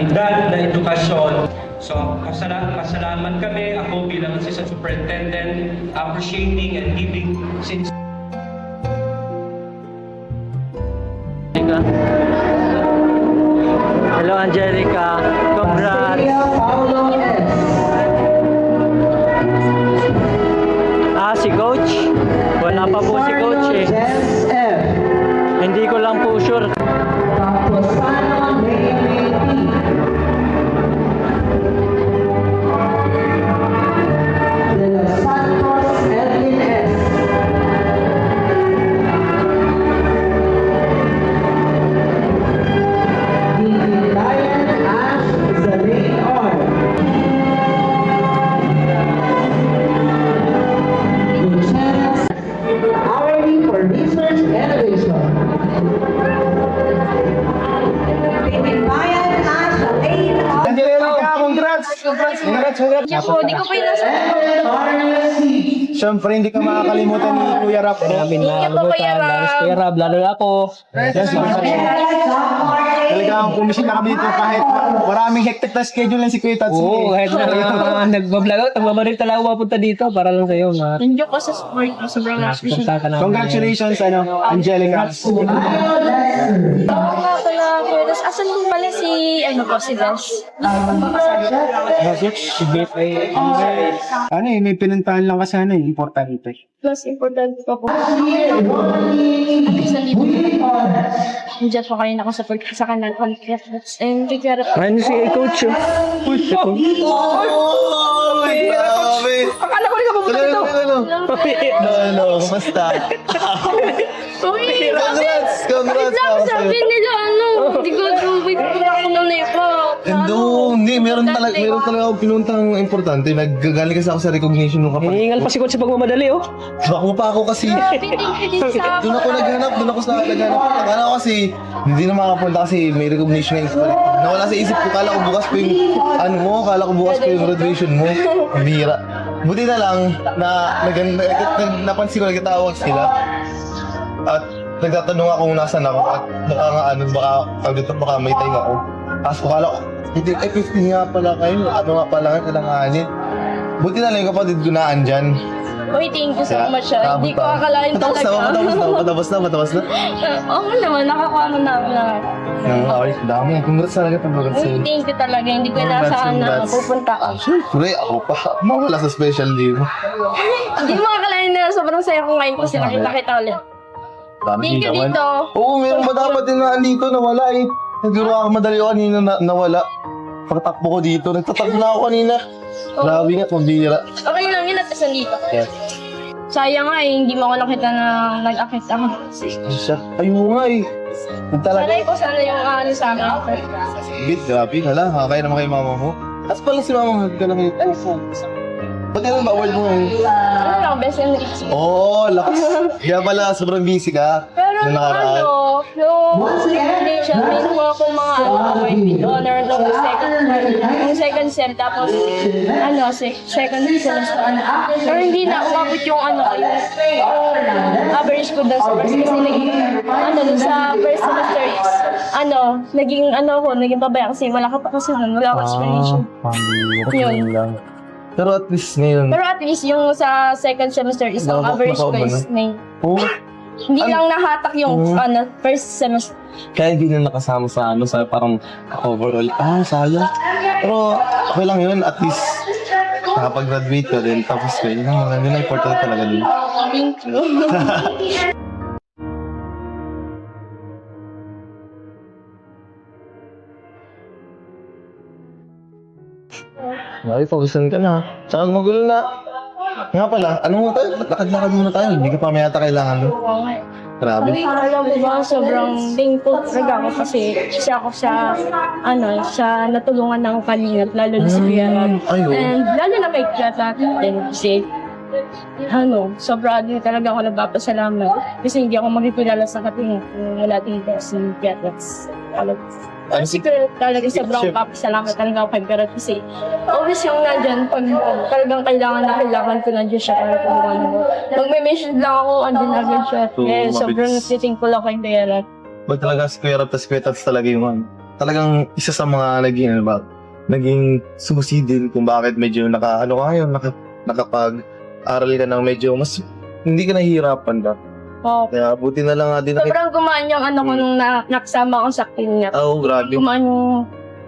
kalidad na edukasyon. So, masala- masalamat kami, ako bilang assistant superintendent, appreciating and giving since Hello, Angelica. Congrats. Ah, si Coach? Wala pa po si Coach eh. Hindi ko lang po sure. Congrats! Hindi po, di ko po yung nasa... Siyempre, hindi ka makakalimutan ni Kuya Rap. Namin na Thank you po, Kuya Kuya Rab, lalo na ako. Yes, Talagang pumisita kami dito kahit maraming hectic na schedule lang si Kuya Tatsi. Oo, kahit na nagbablog, nagbabaril talaga mapunta dito para lang sa'yo. Nandiyo ko sa sport. Sobrang appreciate. Congratulations, ano, Angelica. Oo nga pala, Kuya Des. Asan po pala si, ano po, si Des? Si Beth ay... Ano eh, may pinuntahan lang kasi ano eh, importante. Mas important pa po. Nandiyan po kayo ako sa pag sa kanal. And kikara po. Ano si Coach? Uy, si Coach. Grabe! Akala ko rin ka pupunta dito. Ano, ano, basta. Uy, Congrats! Wait Congrats! lang, ako sabi nila, ano, hindi ko, wait ko na ako na naipa. Hindi, hindi. Meron talaga, meron talaga ako pinuntang importante. Naggagaling kasi ako sa recognition ng kapatid Hihingal ko. pa si Coach sa pagmamadali, oh. Bako pa ako kasi. Doon ako naghanap, doon ako sa naghanap. Akala ko kasi, hindi na makapunta kasi may recognition ngayon sa balik. Nawala sa isip ko, kala ko bukas pa yung, ano mo, kala ko bukas pa yung graduation mo. Ang bihira. Buti na lang, na, nag, nag, nag, napansin ko, nagtatawag sila. At nagtatanong ako kung nasan ako. At baka nga, ano, baka, tawag dito, baka may time ako. Tapos ko kala ko, hindi, ay 15 nga pala kayo. Ano nga pala nga, kailanganin. Buti na lang yung kapatid ko na andyan. Uy, thank you so Kaya, much. ah. Hindi ko akalain Matapos talaga. na, matapos na, matapos na, matapos na. Oo naman, nakakuha mo na ako na. Ay, dami. Congrats talaga, congrats Uy, sa'yo. thank you talaga. Hindi ko Congrats, inaasahan na congrats. pupunta ka. Siyempre, ako pa. Mawala sa special day mo. Hindi mo akalain na sobrang saya ko ngayon kasi nakita kita ulit. Dami Thank you naman. dito. Oo, meron ba dapat din na andito, nawala eh. Nagduro ako madali ako kanina na, nawala. Pagtakbo ko dito, nagtatakbo na ako kanina. Grabe nga, pambira. Okay lang yun at isa dito. Yeah. Sayang nga eh, hindi mo ako nakita na nag-akit ako. Ay, siya. Ayun nga eh. Yung talaga. Sanay ko sana yung ano sa akin. Bit, grabe. Hala, kakaya naman kay mama mo. Tapos pala si mama mo, ka lang yun. Ay, Ba't yan ang bawal mo ngayon? Ano lang, best and rich. Oo, oh, lakas. Kaya pala, sobrang busy ka. Pero Nung nung nakaraan. ano, foundation, may nakuha akong mga ano, award with honor nung second, yung second sem, tapos ano, se- second semester. Pero hindi na umabot yung ano, yung average ko dun sa first kasi naging, ano, dun sa first semester is, ano, naging ano ko, naging pabaya kasi wala ka pa kasi nun, wala akong explanation. Yun. lang. Pero at least ngayon, Pero at least yung sa second semester is ang Nakaka- average ko nakaka- is 9. oh, Hindi Ano? lang nahatak yung Oo. ano, first semester. kaya hindi na nakasama sa ano, sa parang overall. Ah, sayang. Pero okay lang yun, at least nakapag-graduate ka din. Tapos yun, yun ang yun ang important talaga din. Thank you. Ay, pausan ka na. Tsaka magulo na. Nga pala, ano mo tayo? Lakad-lakad muna tayo. Hindi ka pa may ata kailangan. No? Grabe. Alam mo ba, sobrang thankful talaga ako kasi isa ako sa, ano, sa natulungan ng kalingat, lalo na si Kuya. Ay, oo. And lalo na kay Kuya Tatin kasi, ano, sobra din talaga ako nagpapasalamat kasi hindi ako makikilala sa katingin kung wala din si Kuya Tatin. Ano Kasi talaga sobrang papasalamat talaga ako kay Kuya Rab kasi always yung nandyan pag talagang kailangan na kailangan ko nandiyan siya para tulungan mo. Pag may message lang ako, andyan agad siya. So, Kaya sobrang mabilis. thankful ako kay Kuya Rab. Ba't talaga square up tas square tats talaga yung ano? talagang isa sa mga naging, ano ba, naging susi din kung bakit medyo naka, ano ka ngayon, naka, nakapag-aral ka ng medyo mas, hindi ka nahihirapan ba? Oh. Kaya buti na lang nga din nakita. Sobrang gumaan yung ano ko nung na, nakasama ko sa Kingap. Oo, grabe. Gumaan yung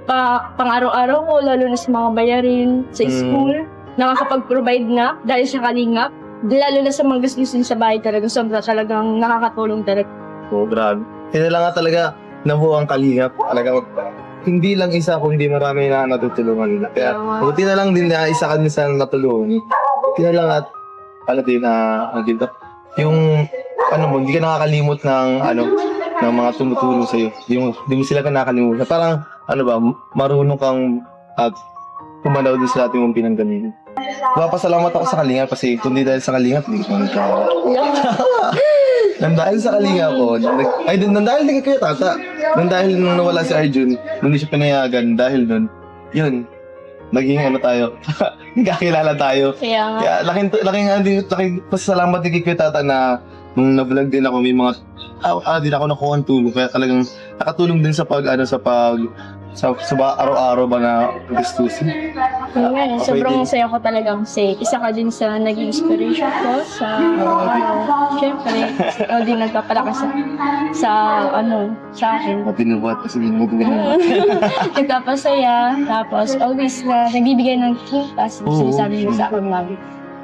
pa, pang-araw-araw ko, lalo na sa mga bayarin, sa Mm. school. Nakakapag-provide na dahil sa kalingap. Lalo na sa mga gusto sa bahay talaga. Sobra talagang nakakatulong talaga. Oo, grabe. Kaya lang nga talaga, nabuo ang kalingap. Talaga, hindi lang isa, kundi marami na natutulungan nila. Kaya, Tama. buti na lang din na isa ka din sa natulungan. Buti na lang at, ano din na, ano din, yung, ano mo, hindi ka nakakalimot ng, ano, ng mga tumutulong sa'yo. Yung, hindi mo sila ka nakakalimutan. Parang, ano ba, marunong kang, at, pumanaw din sa ating mong pinanggalingan. Papasalamat ako sa Kalinga kasi kundi dahil sa Kalinga, hindi ko nagkawa. Nang dahil sa kalinga ko, ay nang dahil din kay tata. Nang dahil nung nawala si Arjun, nung hindi siya pinayagan dahil nun, yun, naging ano tayo, nagkakilala tayo. Kaya. Kaya laking, laking, laking, laking pasalamat kay Kuya tata na nung na-vlog din ako, may mga, ah, ah din ako nakuha ng tulong. Kaya talagang nakatulong din sa pag, ano, sa pag, sa, sa ba, araw-araw ba na gustusin. Kaya nga, eh, Okay sobrang din. saya ko talagang say. Isa ka din sa naging inspiration ko sa, ano, syempre, ikaw din nagpapalakas sa, sa, ano, sa akin. At binubuhat kasi binubuhat ko Nagpapasaya, tapos always na nagbibigay ng kita, Oo. sinasabi mo sa akin lagi.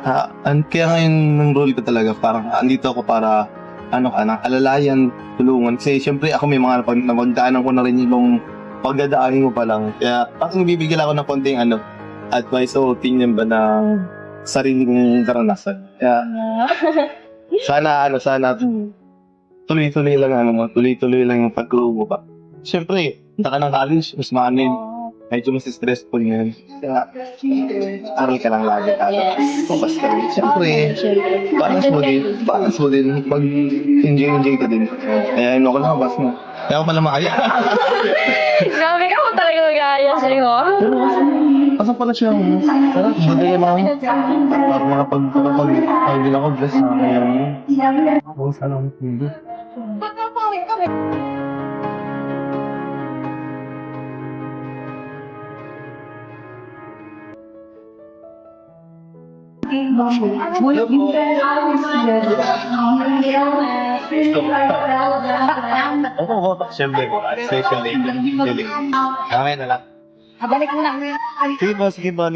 Ha, an, kaya ngayon ng role ko talaga, parang andito ako para, ano ka, ng alalayan, tulungan. Kasi syempre ako may mga napag, napagdaanan ko na rin yung pagdadaanin mo pa lang. Kaya parang bibigyan ako ng konting ano, advice o opinion ba na sarili kong karanasan. Kaya sana, ano, sana tuloy-tuloy lang ano mo, tuloy-tuloy lang yung pag-grow mo pa. Syempre, naka ng college, mas maanin. Medyo mas stressful yan. Kaya, aral ka lang lagi. Yes. Focus ka rin. Siyempre, balance mo din. Balance mo din. Mag-enjoy-enjoy ka din. Kaya yun ako lumabas mo. Kaya ako pala makaya. Grabe ka mo talaga mag-aaya sa'yo. Asa pala siya mo? Buti kayo mga para makapag makapag pag din ako bless na kaya mo. Oo, sana mo. Hindi. Oo, oo. Siyempre. Special day. Kaya na lang. Abalik mo na. Sige ba, sige ba.